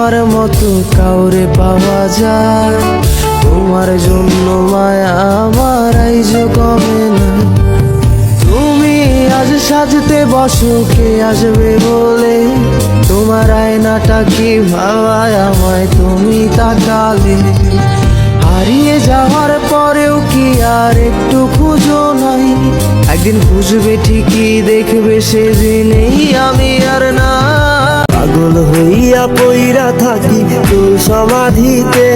তোমার মতো কাউরে পাওয়া যায়। তোমার জন্য মায়া আমার আইজ কমে না। তুমি আজ সাজতে বসো, কে আসবে বলে? তোমার আয়নাটা কি ভাবায় আমায় তুমি তাকালে? হারিয়ে যাওয়ার পরেও কি আর একটু খুঁজো নাই? একদিন খুঁজবে ঠিকই, দেখবে সেদিনেই আমি আর না পাগল হইয়া পইরা থাকি তোর সমাধিতে।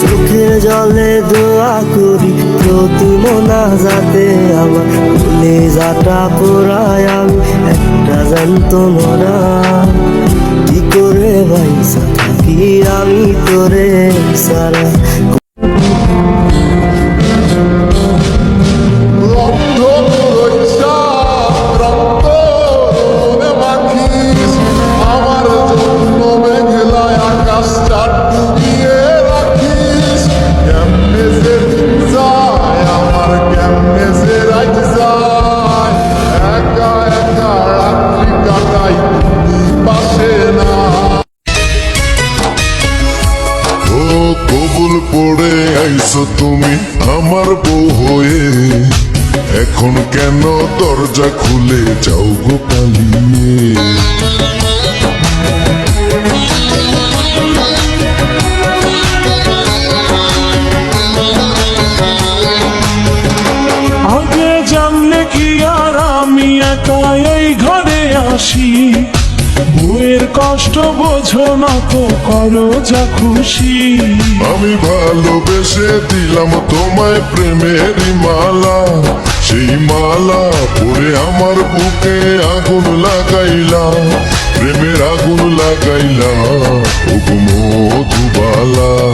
চোখের জলে দোয়া করি প্রতি মোনা যাতে আমার ভুলে যাটা পোড়ায় আমি, একটা জানত মরা। কি করে ভাইসা থাকি আমি তোরে? সারা আইছো তুমি আমার বউ হয়ে। এখন কেন দরজা খুলে যাও গো পালিয়ে আগে জানলে কি আর আমি একা এই ঘরে আসি? বউয়ের কষ্ট বোঝো না তো, করো যা খুশি। আমি ভালোবেসে দিলাম তোমায় প্রেমের মালা। সেই মালা পরে আমার বুকে আগুন লাগাইলা, প্রেমের আগুন লাগাইলা। ওগো মধুবালা।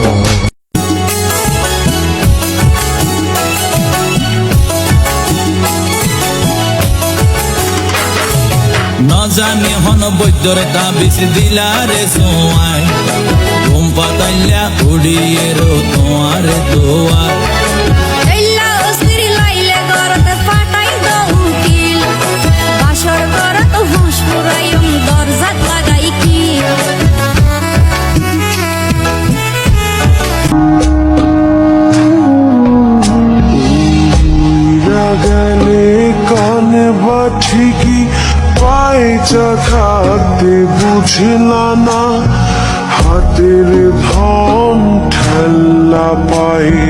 জানি হন বৈদ্যর তাবিজ দিলারে সোয়াই ঘুম পাতাইলা উড়িয়ে রো তোমার দোয়ার চাকাতে বুঝলা না হাতের ধন ঠেল্লা পায়ে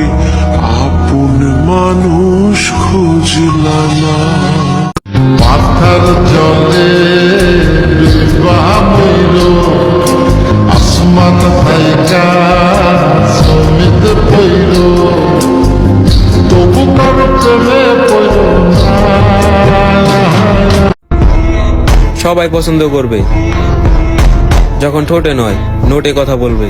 আপন মানুষ খুঁজলা না। পাথর জলে সবাই পছন্দ করবে। যখন ঠোঁটে নয় নোটে কথা বলবে।